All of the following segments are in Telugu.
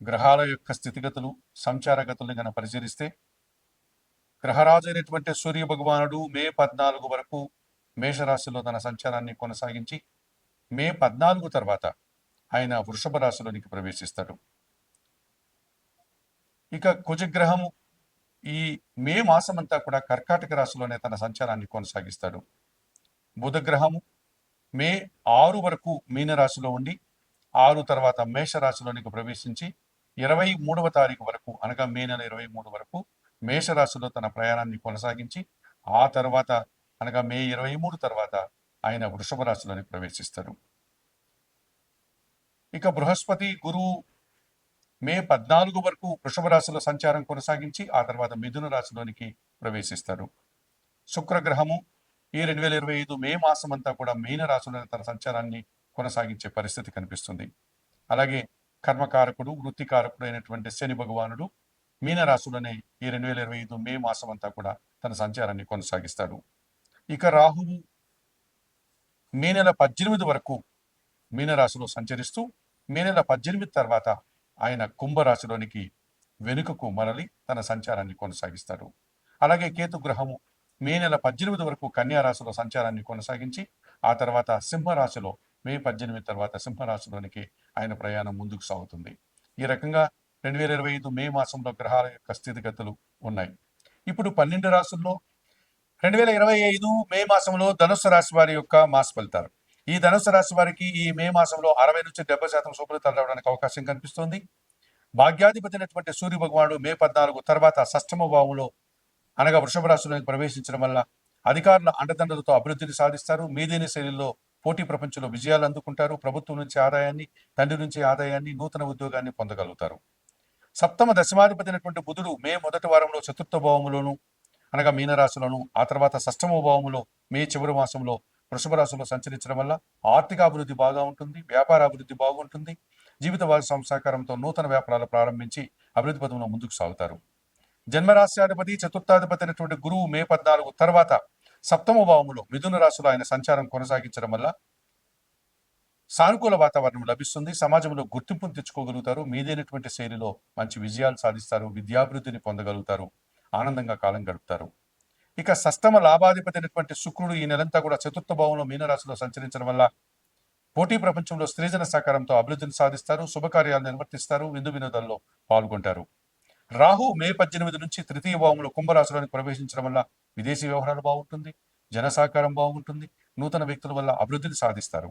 గ్రహాల యొక్క స్థితిగతులు సంచారగతుల్ని గన పరిశీలిస్తే గ్రహరాజు అయినటువంటి సూర్య భగవానుడు మే పద్నాలుగు వరకు మేషరాశిలో తన సంచారాన్ని కొనసాగించి మే పద్నాలుగు తర్వాత ఆయన వృషభ రాశిలోనికి ప్రవేశిస్తాడు. ఇక కుజగ్రహము ఈ మే మాసమంతా కూడా కర్కాటక రాశిలోనే తన సంచారాన్ని కొనసాగిస్తాడు. బుధగ్రహము మే ఆరు వరకు మీనరాశిలో ఉండి ఆరు తర్వాత మేషరాశిలోనికి ప్రవేశించి ఇరవై మూడవ తారీఖు వరకు అనగా మే నెల ఇరవై మూడు వరకు మేషరాశిలో తన ప్రయాణాన్ని కొనసాగించి ఆ తర్వాత అనగా మే ఇరవై మూడు తర్వాత ఆయన వృషభ రాశిలోని ప్రవేశిస్తారు. ఇక బృహస్పతి గురువు మే పద్నాలుగు వరకు వృషభ రాశిలో సంచారం కొనసాగించి ఆ తర్వాత మిథున రాశిలోనికి ప్రవేశిస్తారు. శుక్రగ్రహము ఈ రెండు వేల ఇరవై ఐదు మే మాసం అంతా కూడా మీన రాశిలో తన సంచారాన్ని కొనసాగించే పరిస్థితి కనిపిస్తుంది. అలాగే కర్మకారకుడు వృత్తికారకుడు అయినటువంటి శని భగవానుడు మీనరాశులనే ఈ రెండు వేల ఇరవై ఐదు మే మాసం అంతా కూడా తన సంచారాన్ని కొనసాగిస్తాడు. ఇక రాహువు మే నెల పద్దెనిమిది వరకు మీనరాశిలో సంచరిస్తూ మే నెల పద్దెనిమిది తర్వాత ఆయన కుంభరాశిలోనికి వెనుకకు మరలి తన సంచారాన్ని కొనసాగిస్తాడు. అలాగే కేతు గ్రహము మే నెల పద్దెనిమిది వరకు కన్యారాశిలో సంచారాన్ని కొనసాగించి ఆ తర్వాత సింహరాశిలో మే పద్దెనిమిది తర్వాత సింహరాశిలోనికి ఆయన ప్రయాణం ముందుకు సాగుతుంది. ఈ రకంగా రెండు వేల ఇరవై ఐదు మే మాసంలో గ్రహాల యొక్క స్థితిగతులు ఉన్నాయి. ఇప్పుడు పన్నెండు రాశుల్లో రెండు వేల ఇరవై ఐదు మే మాసంలో ధనుసు రాశి వారి యొక్క మాస ఫలితాలు. ఈ ధనుసు రాశి వారికి ఈ మే మాసంలో అరవై నుంచి డెబ్బై శాతం శుభ్రతలు రావడానికి అవకాశం కనిపిస్తుంది. భాగ్యాధిపతి అయినటువంటి సూర్య భగవానుడు మే పద్నాలుగు తర్వాత షష్టమ భావంలో అనగా వృషభ రాశిలోకి ప్రవేశించడం వల్ల అధికారుల అండదండలతో అభివృద్ధిని సాధిస్తారు. మీదేని శైలిలో పోటీ ప్రపంచంలో విజయాలు అందుకుంటారు. ప్రభుత్వం నుంచి ఆదాయాన్ని తండ్రి నుంచి ఆదాయాన్ని నూతన ఉద్యోగాన్ని పొందగలుగుతారు. సప్తమ దశమాధిపతి అయినటువంటి బుధుడు మే మొదటి వారంలో చతుర్థ భావములోను అనగా మీనరాశిలోను ఆ తర్వాత షష్టమ భావములో మే చివరి మాసంలో వృషభ రాశిలో సంచరించడం వల్ల ఆర్థిక అభివృద్ధి బాగా ఉంటుంది వ్యాపార అభివృద్ధి బాగుంటుంది. జీవిత భాగస్వామి సహకారంతో నూతన వ్యాపారాలు ప్రారంభించి అభివృద్ధి పదంలో ముందుకు సాగుతారు. జన్మరాశ్యాధిపతి చతుర్థాధిపతి అయినటువంటి గురువు మే పద్నాలుగు తర్వాత సప్తమ భావములో మిథున రాశిలో ఆయన సంచారం కొనసాగించడం వల్ల సానుకూల వాతావరణం లభిస్తుంది. సమాజంలో గుర్తింపును తెచ్చుకోగలుగుతారు. మీదైనటువంటి శైలిలో మంచి విజయాలు సాధిస్తారు. విద్యాభివృద్ధిని పొందగలుగుతారు. ఆనందంగా కాలం గడుపుతారు. ఇక సష్టమ లాభాధిపతి అయినటువంటి శుక్రుడు ఈ నెలంతా కూడా చతుర్థ భావంలో మీనరాశిలో సంచరించడం వల్ల పోటీ ప్రపంచంలో స్త్రీజన సహకారంతో అభివృద్ధిని సాధిస్తారు. శుభకార్యాలు నిర్వర్తిస్తారు. విందు వినోదాల్లో పాల్గొంటారు. రాహు మే పద్దెనిమిది నుంచి తృతీయ భావంలో కుంభరాశిలోని ప్రవేశించడం వల్ల విదేశీ వ్యవహారాలు బాగుంటుంది జన సహకారం బాగుంటుంది నూతన వ్యక్తుల వల్ల అభివృద్ధిని సాధిస్తారు.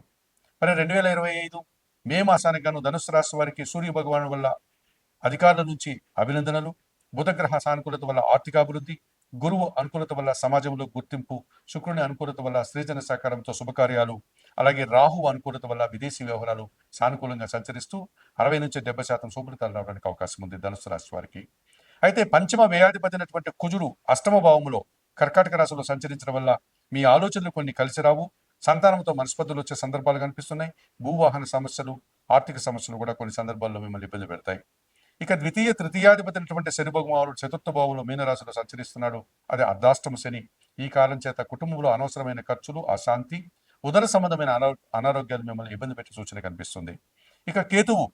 మరి రెండు వేల ఇరవై ఐదు మే మాసానికి గాను ధనుసు రాశి వారికి సూర్య భగవాను వల్ల అధికారుల నుంచి అభినందనలు బుధగ్రహ సానుకూలత వల్ల ఆర్థికాభివృద్ధి గురువు అనుకూలత వల్ల సమాజంలో గుర్తింపు శుక్రుని అనుకూలత వల్ల స్త్రీజన సహకారంతో శుభకార్యాలు అలాగే రాహు అనుకూలత వల్ల విదేశీ వ్యవహారాలు సానుకూలంగా సంచరిస్తూ అరవై నుంచి డెబ్బై శాతం శుభ్రతలు రావడానికి అవకాశం ఉంది ధనుసు రాశి వారికి. అయితే పంచమ వ్యయాధిపతి అయినటువంటి కుజుడు అష్టమ భావములో కర్కాటక రాశిలో సంచరించడం వల్ల మీ ఆలోచనలు కొన్ని కలిసి రావు. సంతానంతో మనస్పర్ధలు వచ్చే సందర్భాలు కనిపిస్తున్నాయి. భూవాహన సమస్యలు ఆర్థిక సమస్యలు కూడా కొన్ని సందర్భాల్లో మిమ్మల్ని ఇబ్బంది పెడతాయి. ఇక ద్వితీయ తృతీయాధిపతి అయినటువంటి శని భగవానుడు చతుర్థ భావంలో మీనరాశిలో సంచరిస్తున్నాడు. అది అర్ధాష్టమ శని. ఈ కాలం చేత కుటుంబంలో అనవసరమైన ఖర్చులు అశాంతి ఉదర సంబంధమైన అనారోగ్యాలు మిమ్మల్ని ఇబ్బంది పెట్టే సూచన కనిపిస్తుంది. ఇక కేతువు.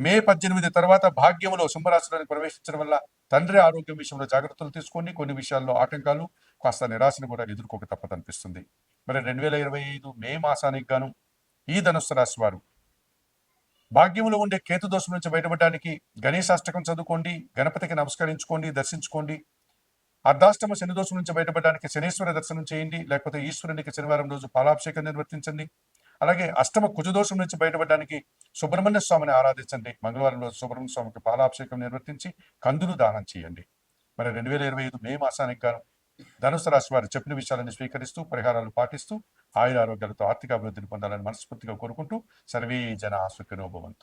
మే పద్దెనిమిది తర్వాత భాగ్యములో సింహరాశిలోని ప్రవేశించడం వల్ల తండ్రి ఆరోగ్యం విషయంలో జాగ్రత్తలు తీసుకొని కొన్ని విషయాల్లో ఆటంకాలు కాస్త నిరాశను కూడా ఎదుర్కోక తప్పదనిపిస్తుంది. మరి రెండు వేల ఇరవై ఐదు మే మాసానికి గాను ఈ ధనుస్సు రాశి వారు భాగ్యములో ఉండే కేతు దోషం నుంచి బయటపడడానికి గణేశాష్టకం చదువుకోండి గణపతికి నమస్కరించుకోండి దర్శించుకోండి. అర్ధాష్టమ శని దోషం నుంచి బయటపడడానికి శనీశ్వర దర్శనం చేయండి లేకపోతే ఈశ్వరునికి శనివారం రోజు పాలాభిషేకం నిర్వర్తించండి. అలాగే అష్టమ కుజదోషం నుంచి బయటపడడానికి సుబ్రహ్మణ్య స్వామిని ఆరాధించండి మంగళవారం రోజు సుబ్రహ్మణ్య స్వామికి పాలాభిషేకం నిర్వర్తించి కందులు దానం చేయండి. మరి రెండు వేల ఇరవై ఐదు మే మాసానికి గాను ధనుసు రాశి వారు చెప్పిన విషయాలను స్వీకరిస్తూ పరిహారాలు పాటిస్తూ ఆయుర ఆరోగ్యాలతో ఆర్థిక అభివృద్ధిని పొందాలని మనస్ఫూర్తిగా కోరుకుంటూ సర్వే జన సుఖినోభవంతు